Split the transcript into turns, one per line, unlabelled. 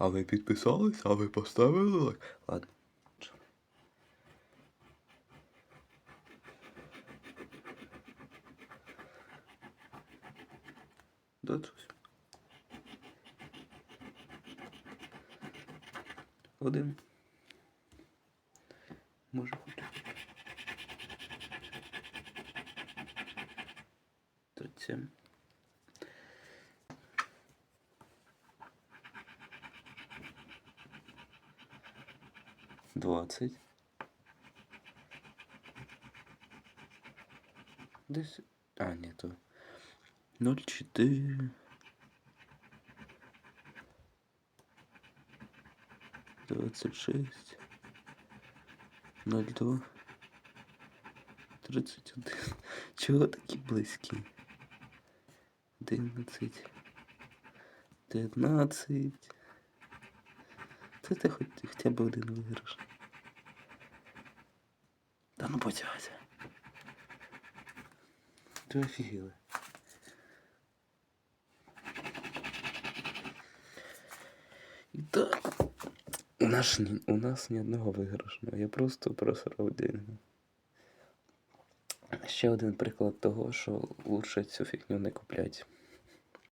А ви підписались, а ви поставили лайк. Ладно. Да, щось. Один. Може бути. Тридцять 20. Десь... А, ні, то 0,4. 26. 02. 31. чего такие близкие, 11. 19. пропустити хоч, хоча б один виграш. Та ну потягайся. Ти офігіли. І так наш, у нас ні одного виграшного. Я просто просрав деньги. Ще один приклад того, що лучше цю фігню не куплять.